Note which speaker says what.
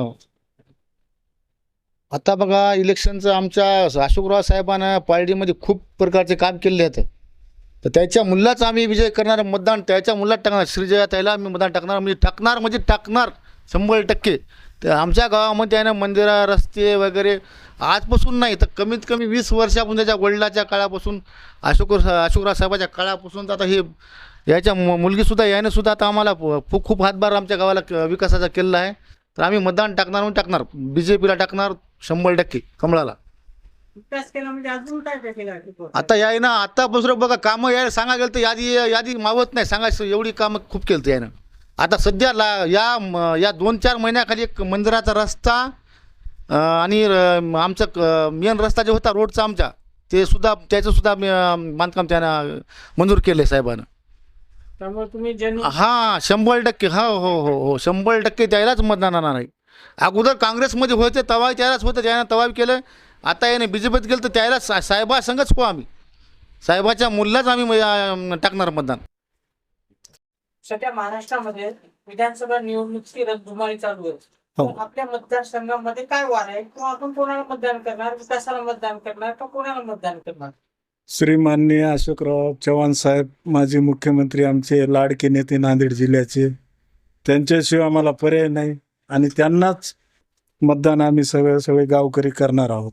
Speaker 1: हो. आता बघा इलेक्शनचं आमच्या अशोकराव साहेबांना पार्टीमध्ये खूप प्रकारचे काम केले आहेत तर त्याच्या मुलाचा आम्ही विजय करणार मतदान त्याच्या मुलात टाकणार श्रीजया त्याला आम्ही मतदान टाकणार म्हणजे टाकणार म्हणजे टाकणार शंभर टक्के. तर आमच्या गावामध्ये आहे ना मंदिरं रस्ते वगैरे आजपासून नाही तर कमीत कमी वीस वर्षापासून त्याच्या वडिलाच्या काळापासून अशोक अशोकराव साहेबाच्या काळापासून तर आता हे याच्या मु- मुलगीसुद्धा याने सुद्धा आता आम्हाला खूप खूप हातभार आमच्या गावाला क- विकासाचा केलेला आहे. तर आम्ही मतदान टाकणार म्हणजे टाकणार. बी जे पीला टाकणार शंभर टक्के कमळाला.
Speaker 2: विकास केला म्हणजे अजून काय काय केलं आहे?
Speaker 1: आता याय ना आतापासून बघा कामं यायला सांगा गेलं तर यादी यादी मावत नाही. सांगायचं एवढी कामं खूप केलं यानं. आता सध्या ला या म- या दोन चार महिन्याखाली एक मंदिराचा रस्ता अं, आणि अं, आमचं मेन रस्ता जो होता रोडचा आमचा ते सुद्धा त्याचं सुद्धा अं, बांधकाम त्यानं मंजूर केलं आहे साहेबानं.
Speaker 2: त्यामुळे तुम्ही जन
Speaker 1: हां शंभर टक्के. हो हो हो हो. शंभर टक्के त्यालाच मतदान येणार नाही अगोदर काँग्रेसमध्ये होते तवा त्यालाच होतं त्यानं तवा केलं. आता याने बी जे पीत गेलं तर त्याला सा साहेबासंगच हो आम्ही. साहेबाच्या मुलाच आम्ही टाकणार मतदान.
Speaker 2: सध्या महाराष्ट्रामध्ये विधानसभा निवडणुकीची रणधुमाळी चालू आहे.
Speaker 1: हो.
Speaker 2: आपल्या मतदारसंघामध्ये काय वार आहे? किंवा आपण कोणाला मतदान करणार? विकासाला मतदान करणार का कोणाला मतदान करणार?
Speaker 3: श्रीमाननीय अशोकराव चव्हाण साहेब माजी मुख्यमंत्री आमचे लाडके नेते नांदेड जिल्ह्याचे त्यांच्याशिवाय आम्हाला पर्याय नाही आणि त्यांनाच मतदान आम्ही सगळे सगळे गावकरी करणार आहोत.